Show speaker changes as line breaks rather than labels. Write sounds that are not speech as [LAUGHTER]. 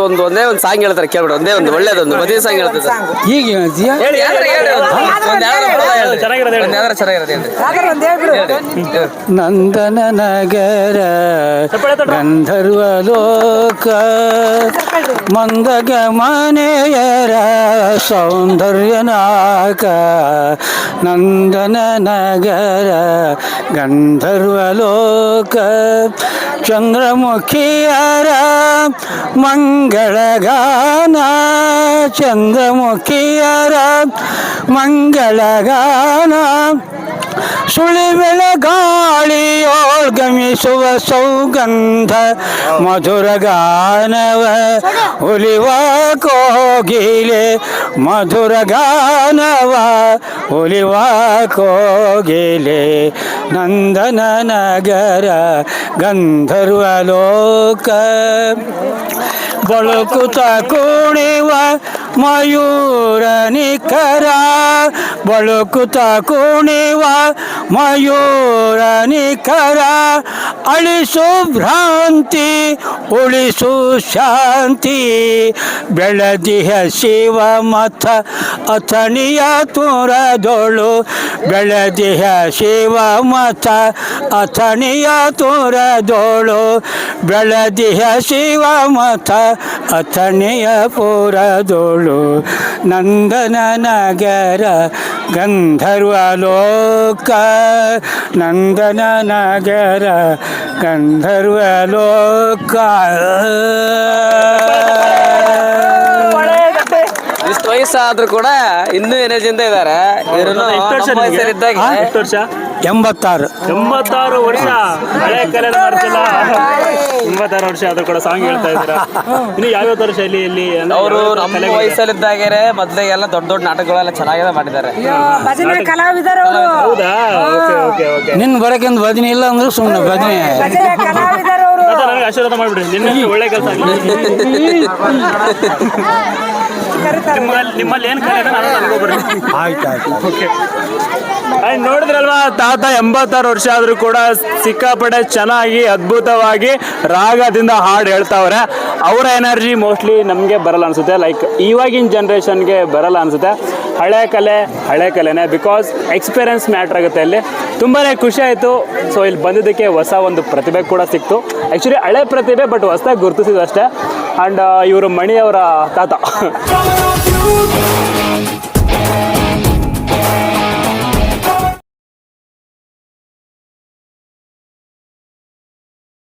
ಅವರು ಒಂದು ಒಂದೇ ಒಂದು ಸಾಂಗ್ ಹೇಳ್ತಾರೆ ಕೇಳ್ಬಿಡು. ಒಂದೇ ಒಂದು ಒಳ್ಳೇದೊಂದು ಮದುವೆ ಸಾಂಗ್ ಹೇಳ್ತಾರೆ.
ಈಗ ಹೇಳ್ತೀಯ
ಹೇಳಿ ಯಾವ್ದಾರ ಹೇಳಿ ಒಂದು. ಒಂದು ಯಾವ್ದಾರ ಪದ ಹೇಳಿ.
ಚೆನ್ನಾಗಿರೋದು ಹೇಳಿ.
ಯಾವ್ದಾರ ಚೆನ್ನಾಗಿರೋದು.
ನಂದನ ನಗರ ಗಂಧರ್ವ ಲೋಕ ಮಂದಗ ಮನೆಯರ ಸೌಂದರ್ಯ ನಾಕ ನಂದನ ನಗರ ಗಂಧರ್ವ ಲೋಕ ಚಂದ್ರಮುಖಿಯರ ಮಂಗಳಗಾನ ಚಂದ್ರಮುಖಿಯರ ಮಂಗಳಗಾನ. ಸುಳಿವೆಳ ಗಾಳಿಯೋಳ್ ಗಮಿಸುವ ಸೌಗಂಧ. ಮಧುರ ಗಾನವ ಉಲಿವ ಕೋಗಿಲೆ. ಮಧುರ ಗಾನವ ಉಲಿವ ಕೋಗಿಲೆ. ನಂದನ ನಗರ ಗಂಧರ್ವ ಲೋಕ. ಬಳುಕುತ ಕುಣಿವ ಮಯೂರ ನಿಖರ, ಬಳುಕುತ ಕುಣಿವ ಮಯೂರ ನಿಖರ, ಅಳಿಸು ಭ್ರಾಂತಿ, ಉಳಿಸು ಶಾಂತಿ. ಬೆಳದಿಹ ಶಿವ ಮಥ, ಅಥಣಿಯ ತುರದೊಳು. ಬೆಳದಿಹ ಶಿವ ಮಥ, ಅಥಣಿಯ ತುರದೊಳು. ಬೆಳದಿಹ ಶಿವ ಮಥ, ಅಥಣಿಯ ಪುರದೊಳು ನಂದನ ನಗರ ಗಂಧರ್ವ ಲೋಕ ನಂದನ ನಗರ ಗಂಧರ್ವ ಲೋಕ
ಇಷ್ಟು ವಯಸ್ಸಾದ್ರೂ ಕೂಡ ಇನ್ನೂ ಎನರ್ಜಿಯಿಂದ ಇದ್ದಾರೆ. ಇದ್ದಾಗ
ಎಷ್ಟು ವರ್ಷ?
ಎಂಬತ್ತಾರು.
ಎಂಬತ್ತಾರು ವರ್ಷ ಹಳೆ ಮಾಡ್ತಿಲ್ಲ ಎಂಬತ್ತಾರು ವರ್ಷ ಆದ್ರೂ ಕೂಡ ಸಾಂಗ್ ಹೇಳ್ತಾ ಇದ್ದೀರಾ? ಇನ್ನು ಯಾವ್ಯಾವ ಥರ ಶೈಲಿ ಇಲ್ಲಿ ಅಂದ್ರೆ
ಅವರು
ನಮ್ಮ ವಯಸ್ಸಲ್ಲಿ
ನಮ್ಮ
ಕಲೆಗಳಿದೆ?
ಎಲ್ಲ ಮೊದಲಿಗೆಲ್ಲ ದೊಡ್ಡ ದೊಡ್ಡ ನಾಟಕಗಳೆಲ್ಲ ಚೆನ್ನಾಗೆಲ್ಲ ಮಾಡಿದ್ದಾರೆ.
ಭಜನೆ ಕಲಾವಿದರು ಅವರು.
ಹೌದಾ? Okay okay okay.
ನಿನ್ನ ಬರಕ್ಕಿಂತ ಭಜನೆ ಇಲ್ಲ ಅಂದ್ರೆ ಸುಮ್ಮನೆ ಭಜನೆ.
ಭಜನೆ ಕಲಾವಿದರು ಅವರು.
ನನಗೆ ಆಶೀರ್ವಾದ ಮಾಡ್ಬಿಡಿ. ನಿನ್ನ ಒಳ್ಳೆ ಕೆಲಸ [LAUGHS] ನಿಮ್ಮಲ್ಲಿ ನಿಮ್ಮಲ್ಲಿ ಏನು ಕಲೆ ನಾನು ನನಗೂ ಬರ್ರಿ
ಆಯ್ತು ಆಯ್ತು.
ಓಕೆ ಅಂಡ್ ನೋಡಿದ್ರಲ್ವಾ? ತಾತ ಎಂಬತ್ತಾರು ವರ್ಷ ಆದ್ರೂ ಕೂಡ ಸಿಕ್ಕಾಪಡೆ ಚೆನ್ನಾಗಿ ಅದ್ಭುತವಾಗಿ ರಾಗದಿಂದ ಹಾಡು ಹೇಳ್ತಾವ್ರೆ. ಅವರ ಎನರ್ಜಿ ಮೋಸ್ಟ್ಲಿ ನಮಗೆ ಬರಲ್ಲ ಅನ್ಸುತ್ತೆ. ಲೈಕ್ ಇವಾಗಿನ ಜನ್ರೇಷನ್ಗೆ ಬರಲ್ಲ ಅನ್ಸುತ್ತೆ. ಹಳೆ ಕಲೆ ಹಳೆ ಕಲೆನೇ. ಬಿಕಾಸ್ ಎಕ್ಸ್ಪೀರಿಯನ್ಸ್ ಮ್ಯಾಟ್ರ್ ಆಗುತ್ತೆ ಅಲ್ಲಿ ತುಂಬಾ ಖುಷಿ ಆಯಿತು. ಸೊ ಇಲ್ಲಿ ಬಂದಿದ್ದಕ್ಕೆ ಹೊಸ ಒಂದು ಪ್ರತಿಭೆ ಕೂಡ ಸಿಕ್ತು. ಆ್ಯಕ್ಚುಲಿ ಹಳೆ ಪ್ರತಿಭೆ ಬಟ್ ಹೊಸದಾಗಿ ಗುರುತಿಸಿದ್ದು ಅಷ್ಟೇ. ಆ್ಯಂಡ್ ಇವರು ಮಣಿಯವರ ತಾತ.